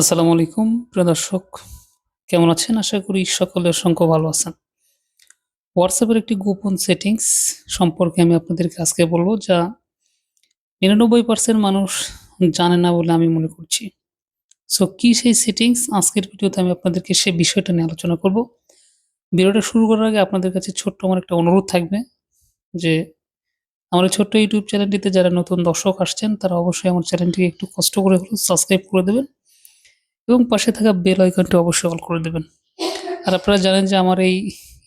আসসালামু আলাইকুম, প্রিয় দর্শক। কেমন আছেন? আশা করি সকলে অসংখ্য ভালো আছেন। হোয়াটসঅ্যাপের একটি গোপন সেটিংস সম্পর্কে আমি আপনাদেরকে আজকে বলব, যা নিরানব্বই পার্সেন্ট মানুষ জানে না বলে আমি মনে করছি। সো কি সেই সেটিংস আজকের ভিডিওতে আমি আপনাদেরকে সে বিষয়টা নিয়ে আলোচনা করব। ভিডিওটা শুরু করার আগে আপনাদের কাছে ছোট্ট আমার একটা অনুরোধ থাকবে, যে আমার ছোট্ট ইউটিউব চ্যানেলটিতে যারা নতুন দর্শক আসছেন, তারা অবশ্যই আমার চ্যানেলটিকে একটু কষ্ট করে হলেও সাবস্ক্রাইব করে দেবেন। এবং পাশে থাকা বেল আইকনটি অবশ্যই অল করে দেবেন। আর আপনারা জানেন যে আমার এই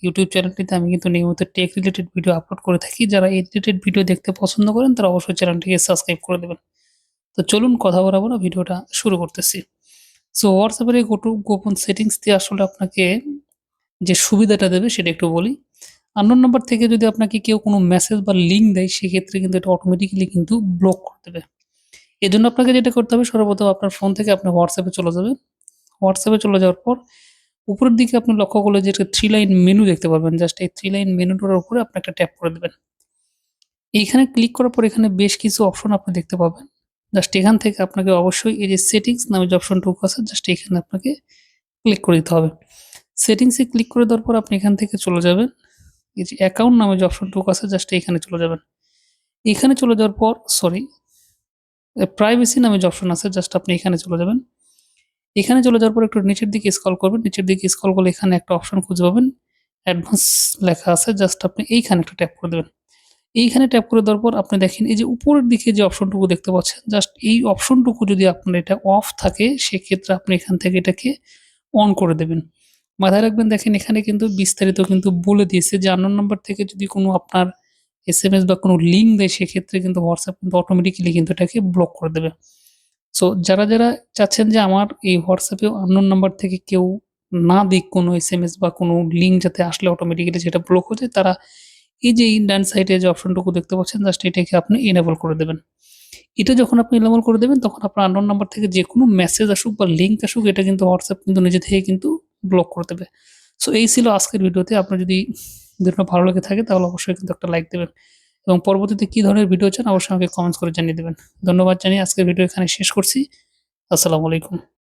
ইউটিউব চ্যানেলটিতে আমি কিন্তু নিয়মিত টেক রিলেটেড ভিডিও আপলোড করে থাকি। যারা এই রিলেটেড ভিডিও দেখতে পছন্দ করেন, তারা অবশ্যই চ্যানেলটিকে সাবস্ক্রাইব করে দেবেন। তো চলুন কথা বলাবো না, ভিডিওটা শুরু করতেছি। সো হোয়াটসঅ্যাপের এই গোটু গোপন সেটিংস দিয়ে আসলে আপনাকে যে সুবিধাটা দেবে সেটা একটু বলি। আননোন নাম্বার থেকে যদি আপনাকে কেউ কোনো মেসেজ বা লিঙ্ক দেয়, সেক্ষেত্রে কিন্তু এটা অটোমেটিক্যালি কিন্তু ব্লক করে দেবে। এর জন্য আপনাকে যেটা করতে হবে, সর্বপ্রথম আপনার ফোন থেকে আপনি হোয়াটসঅ্যাপে চলে যাবেন। হোয়াটসঅ্যাপে চলে যাওয়ার পর উপরের দিকে আপনি লক্ষ্য করলে যে থ্রি লাইন মেনু দেখতে পারবেন জাস্ট এই থ্রি লাইন মেনুটার উপরে আপনি একটা ট্যাপ করে দেবেন। এইখানে ক্লিক করার পর এখানে বেশ কিছু অপশন আপনি দেখতে পাবেন। জাস্ট এখান থেকে আপনাকে অবশ্যই এই যে সেটিংস নামে যে অপশনটুকু আছে জাস্ট এখানে আপনাকে ক্লিক করে দিতে হবে। সেটিংসে ক্লিক করে দেওয়ার পর আপনি এখান থেকে চলে যাবেন। এই যে অ্যাকাউন্ট নামে যে অপশনটুকু আছে জাস্ট এখানে চলে যাবেন। এখানে চলে যাওয়ার পর সরি প্রাইভেসি নামে যে অপশন আছে জাস্ট আপনি এখানে চলে যাবেন। এখানে চলে যাওয়ার পর একটু নিচের দিকে স্কল করবেন। নিচের দিকে স্কল করলে এখানে একটা অপশন খুঁজে পাবেন। অ্যাডভান্স লেখা আছে জাস্ট আপনি এইখানে একটা ট্যাপ করে দেবেন। এইখানে ট্যাপ করে দেওয়ার পর আপনি দেখেন, এই যে উপরের দিকে যে অপশনটুকু দেখতে পাচ্ছেন জাস্ট এই অপশনটুকু যদি আপনার এটা অফ থাকে, সেক্ষেত্রে আপনি এখান থেকে এটাকে অন করে দেবেন। মাথায় রাখবেন, দেখেন এখানে কিন্তু বিস্তারিত কিন্তু বলে দিয়েছে যে আন্নোন নাম্বার থেকে যদি কোনো আপনার এস এম এস বা কোনো লিঙ্ক দেয়, সেক্ষেত্রে কিন্তু হোয়াটসঅ্যাপ কিন্তু অটোমেটিক্যালি কিন্তু এটাকে ব্লক করে দেবে। সো যারা যারা চাচ্ছেন যে আমার এই হোয়াটসঅ্যাপে আননোন নাম্বার থেকে কেউ না দিক কোনো এস এম এস বা কোনো লিঙ্ক যাতে আসলে অটোমেটিক্যালি যেটা ব্লক হয়ে যায় তারা এই যে ডান সাইডে যে অপশনটুকু দেখতে পাচ্ছেন জাস্ট এটাকে আপনি এনেবল করে দেবেন। এটা যখন আপনি এনেবল করে দেবেন, তখন আপনার আননোন নাম্বার থেকে যে কোনো মেসেজ আসুক বা লিঙ্ক আসুক, এটা কিন্তু হোয়াটসঅ্যাপ কিন্তু নিজে থেকে কিন্তু ব্লক করে দেবে। সো এই ছিল আজকের ভিডিওতে আপনার যদি ভিডিওটা ভালো লেগে থাকে তাহলে অবশ্যই কিন্তু একটা লাইক দেবেন। এবং পরবর্তীতে কী ধরনের ভিডিও চান অবশ্যই আমাকে কমেন্টস করে জানিয়ে দেবেন। ধন্যবাদ জানিয়ে আজকের ভিডিও এখানে শেষ করছি। আসসালামু আলাইকুম।